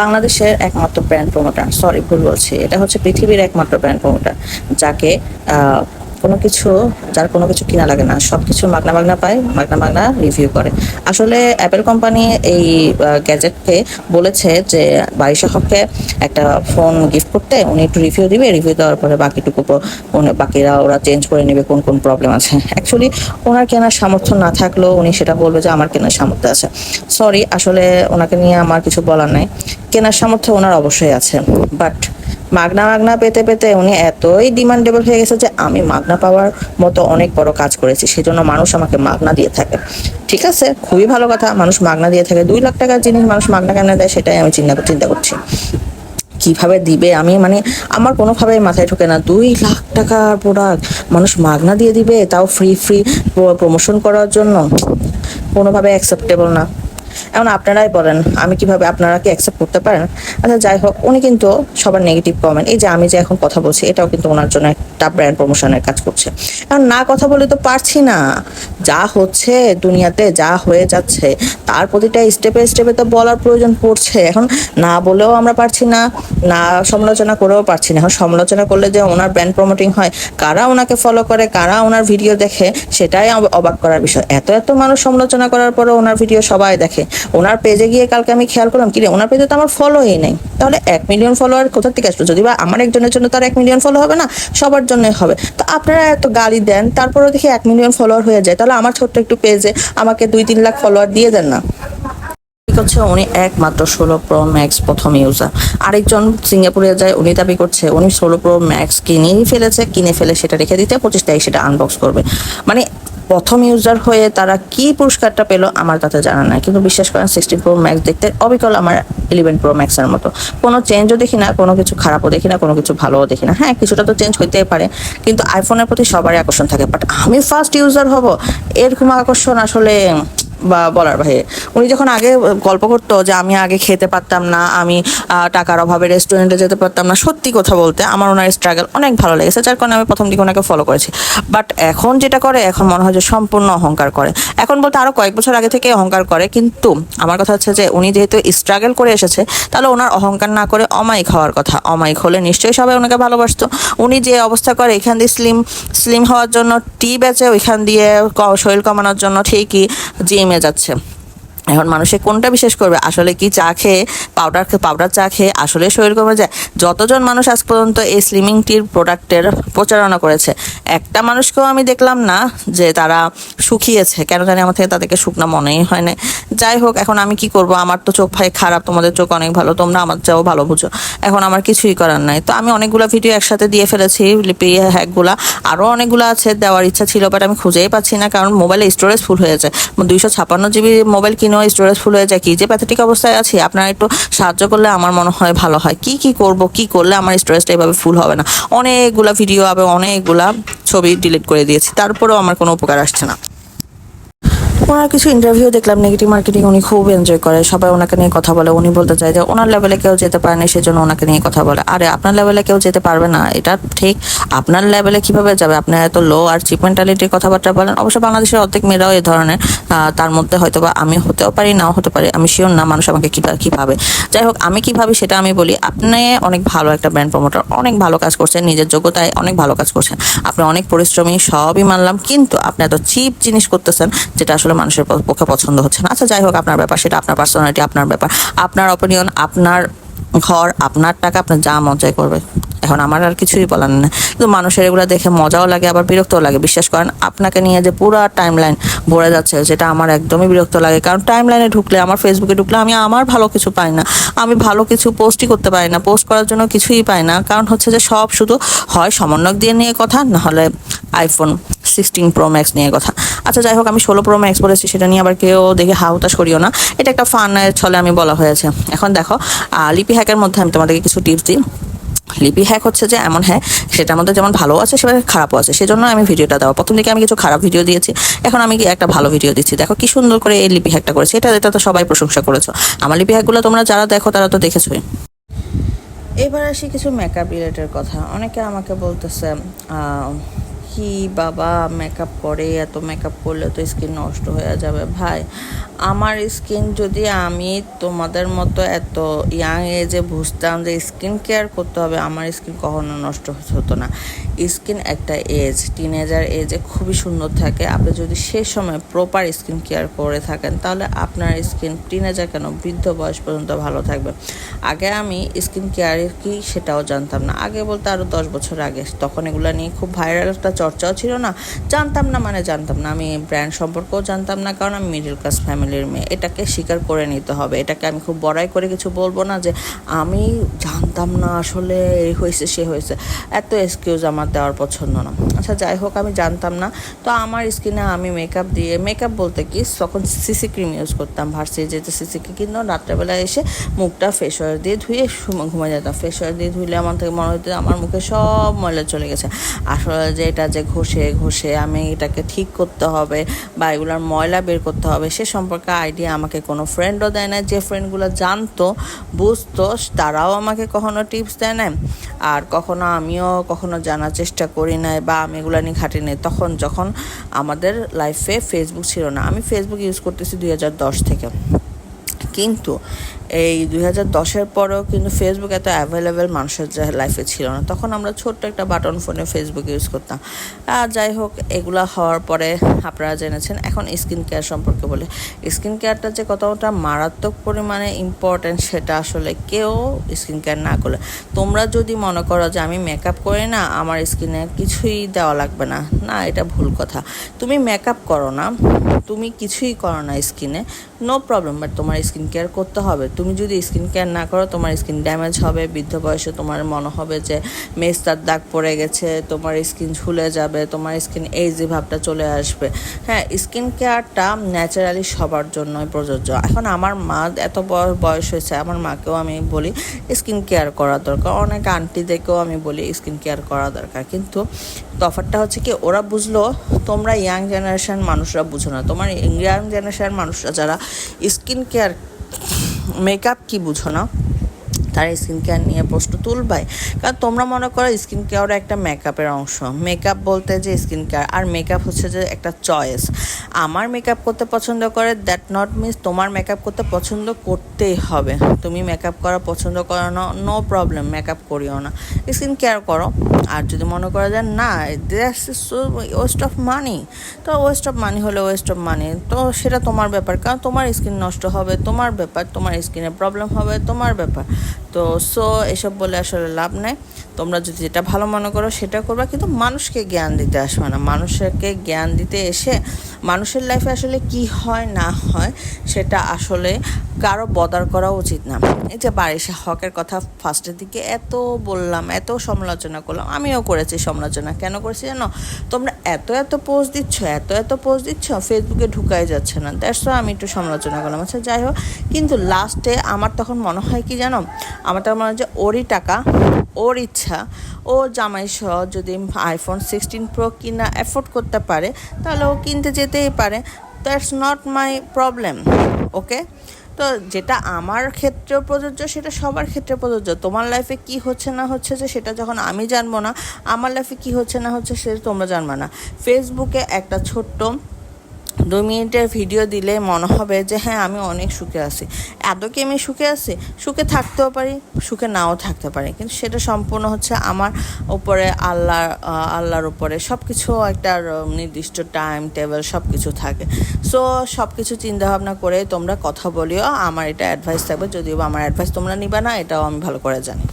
বাংলাদেশের একমাত্র brand promoter sorry ভুল বলছি। এটা হচ্ছে পৃথিবীর একমাত্র ব্র্যান্ড প্রমোটার যাকে কোনো কিছু, যার কোনো কিছু কিনা লাগে না। সব কিছু মাগনা মাগনা পায়, মাগনা মাগনা রিভিউ করে। আসলে অ্যাপেল কোম্পানি এই গ্যাজেটকে বলেছে যে বারিশা হককে একটা ফোন গিফট করতে উনি একটু রিভিউ দিবে রিভিউ দেওয়ার পরে বাকিটুকু বাকিরা ওরা চেঞ্জ করে নেবে কোন কোন প্রবলেম আছে। অ্যাকচুয়ালি ওনার কেনার সামর্থ্য না থাকলেও উনি সেটা বলবে যে আমার কেনার সামর্থ্য আছে। সরি আসলে ওনাকে নিয়ে আমার কিছু বলার নাই। কেনার সামর্থ্য ওনার অবশ্যই আছে। বাট মাগনা মাগনা পেতে পেতে উনি এতই ডিমান্ডেবল হয়ে গেছে যে আমি মাগনা পাওয়ার মতো অনেক বড় কাজ করেছি, সেজন্য মানুষ আমাকে মাগনা দিয়ে থাকে। ঠিক আছে? খুবই ভালো কথা, মানুষ মাগনা দিয়ে থাকে। দুই লাখ টাকার জিনিস মানুষ মাগনা কেন দেয় সেটাই আমি চিন্তা চিন্তা করছি। কীভাবে দিবে? আমি মানে আমার কোনোভাবেই মাথায় ঢোকে না। দুই লাখ টাকার প্রোডাক্ট মানুষ মাগনা দিয়ে দিবে, তাও ফ্রি ফ্রি প্রমোশন করার জন্য? কোনোভাবে অ্যাকসেপ্টেবল না। এখন আপনারাই বলেন, আমি কীভাবে আপনারা কি অ্যাকসেপ্ট করতে পারেন? আচ্ছা যাই হোক, উনি কিন্তু সবার নেগেটিভ কমেন্ট এই যে আমি যে এখন কথা বলছি, এটাও কিন্তু ওনার জন্য একটা ব্র্যান্ড প্রমোশনের কাজ করছে। এখন না কথা বলে তো পারছি না। যা হচ্ছে দুনিয়াতে, যা হয়ে যাচ্ছে তার প্রতিটা স্টেপে স্টেপে তো বলার প্রয়োজন পড়ছে। এখন না বলেও আমরা পারছি না না সমালোচনা করেও পারছি না। এখন সমালোচনা করলে যে ওনার ব্র্যান্ড প্রমোটিং হয়, কারা ওনাকে ফলো করে, কারা ওনার ভিডিও দেখে, সেটাই অব- অবাক করার বিষয়। এত এত মানুষ সমালোচনা করার পরে ওনার ভিডিও সবাই দেখে। ওনার পেজে গিয়ে কালকে আমি খেয়াল করলাম কি রে ওনার পেজে তো আমার ফলোই নেই। তাহলে এক মিলিয়ন ফলোয়ার কোথা থেকে আসলো যদি বা আমার একজনের জন্য তার এক মিলিয়ন ফলো হবে না, সবার জন্য হবে। তো আপনারা এত গালি দেন, তারপরেও দেখি এক মিলিয়ন ফলোয়ার হয়ে যায়। তাহলে আমার ছোট্ট একটু পেজে আমাকে দুই, তিন লাখ ফলোয়ার দিয়ে দেন না। হচ্ছে উনি একমাত্র ষোলো প্রো ম্যাক্স প্রথম ইউজার আরেকজন সিঙ্গাপুরে যায়, উনি দাবি করছে উনি ষোলো প্রো ম্যাক্স কিনেই ফেলেছে, কিনে ফেলে সেটা রেখে দিতে, পঁচিশ তারিখ সেটা আনবক্স করবে। মানে প্রথম ইউজার হয়ে তারা কি পুরস্কারটা পেল আমার তাতে জানা নাই। কিন্তু বিশ্বাস করেন সিক্সটিন প্রো ম্যাক্স দেখতে অবিকল আমার ইলেভেন প্রো ম্যাক্সের মতো। কোনো চেঞ্জও দেখি না, কোনো কিছু খারাপও দেখি না, কোনো কিছু ভালোও দেখি না। হ্যাঁ কিছুটা তো চেঞ্জ হইতেই পারে, কিন্তু আইফোনের প্রতি সবারই আকর্ষণ থাকে। বাট আমি ফার্স্ট ইউজার হব, এরকম আকর্ষণ আসলে বা বলার বাইরে উনি যখন আগে গল্প করতো যে আমি আগে খেতে পারতাম না, আমি টাকার অভাবে রেস্টুরেন্টে যেতে পারতাম না, সত্যি কথা বলতে আমার ওনার স্ট্রাগল অনেক ভালো লেগেছে, যার কারণে আমি প্রথম দিকে ওনাকে ফলো করেছি। বাট এখন যেটা করে, এখন মনে হয় যে সম্পূর্ণ অহংকার করে। এখন বলতে আরও কয়েক বছর আগে থেকে অহংকার করে, কিন্তু আমার কথা হচ্ছে যে উনি যেহেতু স্ট্রাগল করে এসেছে, তাহলে ওনার অহংকার না করে অমায়িক হওয়ার কথা। অমায়িক হলে নিশ্চয়ই সবাই ওনাকে ভালোবাসতো। উনি যে অবস্থা করে, এখান দিয়ে স্লিম স্লিম হওয়ার জন্য টি বেচে ওইখান দিয়ে শরীর কমানোর জন্য ঠিকই জিমে যাচ্ছে। এখন মানুষে কোনটা বিশেষ করবে? আসলে কি চা খেয়ে পাউডার পাউডার চা খেয়ে আসলে শরীর কমে যায়? যতজন মানুষ আজ পর্যন্ত এই স্লিমিং টির প্রোডাক্টের প্রচারণা করেছে, একটা মানুষকেও আমি দেখলাম না যে তারা শুকিয়েছে। কেন জানি আমার থেকে তাদেরকে শুকনা মনেই হয় না যাই হোক, এখন আমি কি করব? আমার তো চোখ ভাই খারাপ, তোমাদের চোখ অনেক ভালো, তোমরা আমার চাও ভালো বুঝো। এখন আমার কিছুই করার নাই। তো আমি অনেকগুলো ভিডিও একসাথে দিয়ে ফেলেছি, লিপি, হ্যাকগুলা। আরও অনেকগুলো আছে দেওয়ার ইচ্ছা ছিল বাট আমি খুঁজেই পাচ্ছি না, কারণ মোবাইলে স্টোরেজ ফুল হয়েছে দুইশো ছাপান্ন জিবি মোবাইল কিনেও স্টোরেজ ফুল হয়ে যায়, কি যে প্যাথেটিক অবস্থায় আছি? আপনারা একটু সাহায্য করলে আমার মনে হয় ভালো হয়। কি কি করব, কি করলে আমার স্টোরেজটা এভাবে ফুল হবে না? অনেকগুলা ভিডিও এবং অনেকগুলা ছবি ডিলিট করে দিয়েছি। তারপরেও আমার কোনো উপকার আসছে না। ওনার কিছু ইন্টারভিউ দেখলাম নেগেটিভ মার্কেটিং উনি খুব এনজয় করে। সবাই ওনাকে নিয়ে কথা বলে, উনি বলতে চায় যে ওনার লেভেলে কেউ যেতে পারে না, সেজন্য ওনাকে নিয়ে কথা বলে। আরে, আপনার লেভেলে কেউ যেতে পারবে না, এটা ঠিক। আপনার লেভেলে কীভাবে যাবে? আপনি এত লো আর চিপ মেন্টালিটির কথাবার্তা বলেন। অবশ্য বাংলাদেশের অর্ধেক মেয়েরাও এই ধরনের তার মধ্যে হয়তো বা আমি হতেও পারি, নাও হতে পারি। আমি শিওর না মানুষ আমাকে কি ভাবে। যাই হোক, আমি কীভাবে সেটা আমি বলি, আপনি অনেক ভালো একটা ব্র্যান্ড প্রমোটার অনেক ভালো কাজ করছেন, নিজের যোগ্যতায় অনেক ভালো কাজ করছেন। আপনি অনেক পরিশ্রমী, সবই মানলাম, কিন্তু আপনি এত চিপ জিনিস করতেছেন, যেটা আসলে মানুষের পক্ষে পছন্দ হচ্ছে না। আচ্ছা যাই হোক, আপনার ব্যাপার সেটা, আপনার পার্সোনালিটি আপনার ব্যাপার। আপনার অপিনিয়ন আপনার ঘর, আপনার টাকা, আপনার যা মজাই করবে। এখন আমার আর কিছুই বলার নেই। কিন্তু মানুষের এগুলো দেখে মজাও লাগে, আবার বিরক্তও লাগে। বিশ্বাস করেন, আপনাকে নিয়ে যে পুরো টাইম লাইন ভরে যাচ্ছে যেটা আমার একদমই বিরক্ত লাগে। কারণ টাইম লাইনে ঢুকলে, আমার ফেসবুকে ঢুকলে, আমি আমার ভালো কিছু পাই না। আমি ভালো কিছু পোস্টই করতে পারি না পোস্ট করার জন্য কিছুই পাই না। কারণ হচ্ছে যে সব শুধু হয় সমন্বয়ক দিয়ে নিয়ে কথা, নাহলে আইফোন সিক্সটিন প্রো ম্যাক্স নিয়ে কথা। আচ্ছা যাই হোক, আমি ষোলো প্রো ম্যাক্স বলেছি সেটা নিয়ে আবার কেউ দেখে হা হুতাশ করিও না। এটা একটা ফানের ছলে আমি বলা হয়েছে। এখন দেখো লিপি হ্যাকের মধ্যে আমি তোমাদেরকে কিছু টিপস দিই। লিপি হ্যাক হচ্ছে যে এমন হ্যাঁ সেটার মধ্যে যেমন ভালো আছে, সেভাবে খারাপও আছে। সেজন্য আমি ভিডিওটা দেওয়া। প্রথম দিকে আমি কিছু খারাপ ভিডিও দিয়েছি, এখন আমি একটা ভালো ভিডিও দিচ্ছি। দেখো, কি সুন্দর করে এই লিপি হ্যাকটা করেছি। এটা এটা তো সবাই প্রশংসা করেছ। আমার লিপি হ্যাকগুলো তোমরা যারা দেখো, তারা তো দেখেছোই। এবার আসি কিছু মেকআপ রিলেটেড কথা। অনেকে আমাকে বলতেছে কি বাবা মেকআপ করে, এত মেকআপ করলে তো স্কিন নষ্ট হয়ে যাবে। ভাই, আমার স্কিন যদি আমি তোমাদের মতো এত ইয়াং এজে বুঝতাম যে স্কিন কেয়ার করতে হবে, আমার স্কিন কখনো নষ্ট হতো না। স্কিন একটা এজ টিনেজার এজে খুবই সুন্দর থাকে। আপনি যদি সে সময় প্রপার স্কিন কেয়ার করে থাকেন, তাহলে আপনার স্কিন টিনেজার কেন বৃদ্ধ বয়স পর্যন্ত ভালো থাকবে? আগে আমি স্কিন কেয়ার কি সেটাও জানতাম না। আগে বলতে আরও দশ বছর আগে, তখন এগুলো নিয়ে খুব ভাইরাল একটা চর্চাও ছিল না। জানতাম না মানে জানতাম না। আমি ব্র্যান্ড সম্পর্কেও জানতাম না, কারণ আমি মিডল ক্লাস ফ্যামিলির মেয়ে। এটাকে স্বীকার করে নিতে হবে। এটাকে আমি খুব বড়াই করে কিছু বলব না যে, আমি জানতাম না আসলে এই হয়েছে, সে হয়েছে। এত এক্সকিউজ আমার দেওয়ার পছন্দ না। আচ্ছা যাই হোক, আমি জানতাম না। তো আমার স্কিনে আমি মেকআপ দিয়ে মেকআপ বলতে কি, তখন সিসি ক্রিম ইউজ করতাম। ভার্সি যেতে সিসি ক্রিম কিন্তু রাত্রেবেলা এসে মুখটা ফেস ওয়াশ দিয়ে ধুয়ে ঘুম- যেতাম। ফেস ওয়াশ দিয়ে ধুইলে আমার থেকে মনে হতো আমার মুখে সব ময়লা চলে গেছে। আসলে যে এটা যে ঘষে ঘষে আমি এটাকে ঠিক করতে হবে বা এগুলোর ময়লা বের করতে হবে, সে সম্পর্কে আইডিয়া আমাকে কোনো ফ্রেন্ডও দেয় না যে ফ্রেন্ডগুলো জানতো, বুঝতো, তারাও আমাকে কখনো টিপস দেয় না আর কখনো আমিও কখনো জানার চেষ্টা করি নাই বা আমি এগুলো নিয়ে ঘাটি নাই। তখন যখন আমাদের লাইফে ফেসবুক ছিল না, আমি ফেসবুক ইউজ করতেছি দুই হাজার দশ থেকে। কিন্তু এই দুই হাজার দশের পরেও কিন্তু ফেসবুক এত অ্যাভেলেবেল মানুষের লাইফে ছিল না। তখন আমরা ছোট্ট একটা বাটন ফোনে ফেসবুক ইউজ করতাম। আর যাই হোক, এগুলা হওয়ার পরে আপনারা জেনেছেন, এখন স্কিন কেয়ার সম্পর্কে বলে। স্কিন কেয়ারটা যে কতটা মারাত্মক পরিমাণে ইম্পর্ট্যান্ট সেটা আসলে কেউ স্কিন কেয়ার না করলে। তোমরা যদি মনে করো যে আমি মেকআপ করি না, আমার স্কিনে কিছুই দেওয়া লাগবে না। না, এটা ভুল কথা। তুমি মেকআপ করো না, তুমি কিছুই করো না স্কিনে নো প্রবলেম বাট তোমার স্কিন কেয়ার করতে হবে। তুমি যদি স্কিন কেয়ার না করো, তোমার স্কিন ড্যামেজ হবে, বৃদ্ধ বয়সে তোমার মনে হবে যে মেস্তার দাগ পড়ে গেছে, তোমার স্কিন ঝুলে যাবে, তোমার স্কিন এইজি ভাবটা চলে আসবে। হ্যাঁ স্কিন কেয়ারটা ন্যাচারালি সবার জন্যই প্রযোজ্য। এখন আমার মা এত বয়- বয়স হয়েছে, আমার মাকেও আমি বলি স্কিন কেয়ার করা দরকার। অনেক আন্টিদেরকেও আমি বলি স্কিন কেয়ার করা দরকার। কিন্তু তফাৎটা হচ্ছে কি, ওরা বুঝলো, তোমরা ইয়াং জেনারেশন মানুষরা বুঝো না। তোমার ইয়াং জেনারেশন মানুষরা যারা স্কিন কেয়ার মেকআপ কি বুঝো না? তারা স্কিন কেয়ার নিয়ে প্রশ্ন তুলবাই। কারণ তোমরা মনে করো স্কিন কেয়ার একটা মেকআপের অংশ। মেকআপ বলতে যে স্কিন কেয়ার আর মেকআপ হচ্ছে যে একটা চয়েস আমার মেকআপ করতে পছন্দ করে দ্যাট নট মিনস তোমার মেকআপ করতে পছন্দ করতেই হবে। তুমি মেকআপ করা পছন্দ করো না নো প্রবলেম মেকআপ করিও না। স্কিন কেয়ার করো। আর যদি মনে করা যায় না ওয়েস্ট অফ মানি তো ওয়েস্ট অফ মানি হলে ওয়েস্ট অফ মানি তো সেটা তোমার ব্যাপার, কারণ তোমার স্কিন নষ্ট হবে, তোমার ব্যাপার, তোমার স্কিনে প্রবলেম হবে, তোমার ব্যাপার। তো সো এসব বলে আসলে লাভ নাই। তোমরা যদি যেটা ভালো মনে করো সেটা করবা, কিন্তু মানুষকে জ্ঞান দিতে আসবে না। মানুষকে জ্ঞান দিতে এসে মানুষের লাইফে আসলে কি হয়, না হয়, সেটা আসলে কারও বদার করা উচিত না। এই যে বারিশা হকের কথা ফার্স্টের দিকে এত বললাম, এত সমালোচনা করলাম, আমিও করেছি সমালোচনা। কেন করেছি জানো? তোমরা এত এত পোস্ট দিচ্ছ, এত এত পোস্ট দিচ্ছ ফেসবুকে ঢুকাই যাচ্ছে না। দ্যাটস আমি একটু সমালোচনা করলাম। আচ্ছা যাই হোক, কিন্তু লাস্টে আমার তখন মনে হয় কি জানো? আমার তখন মনে হয় যে ওরই টাকা, ওর ইচ্ছা, ও জামাই সহ যদি আইফোন সিক্সটিন প্রো কিনা অ্যাফোর্ড করতে পারে, তাহলে ও কিনতে যেতেই পারে। That's not my problem okay তো যেটা আমার ক্ষেত্রে প্রযোজ্য, সেটা সবার ক্ষেত্রে প্রযোজ্য। তোমার লাইফে কি হচ্ছে না হচ্ছে যে সেটা যখন আমি জানব না, আমার লাইফে কি হচ্ছে না হচ্ছে সেটা তোমরা জানব না। ফেসবুকে একটা ছোট্ট দুই মিনিটের ভিডিও দিলে মনে হবে যে হ্যাঁ আমি অনেক সুখে আছি। এত কি আমি সুখে আছি? সুখে থাকতেও পারি, সুখে নাও থাকতে পারি। কিন্তু সেটা সম্পূর্ণ হচ্ছে আমার উপরে আল্লাহ আল্লাহর উপরে। সব কিছু একটা নির্দিষ্ট টাইম টেবিল সব কিছু থাকে। সো সব কিছু চিন্তাভাবনা করে তোমরা কথা বলিও। আমার এটা অ্যাডভাইস থাকবে, যদিও আমার অ্যাডভাইস তোমরা নিবা না, এটাও আমি ভালো করে জানি।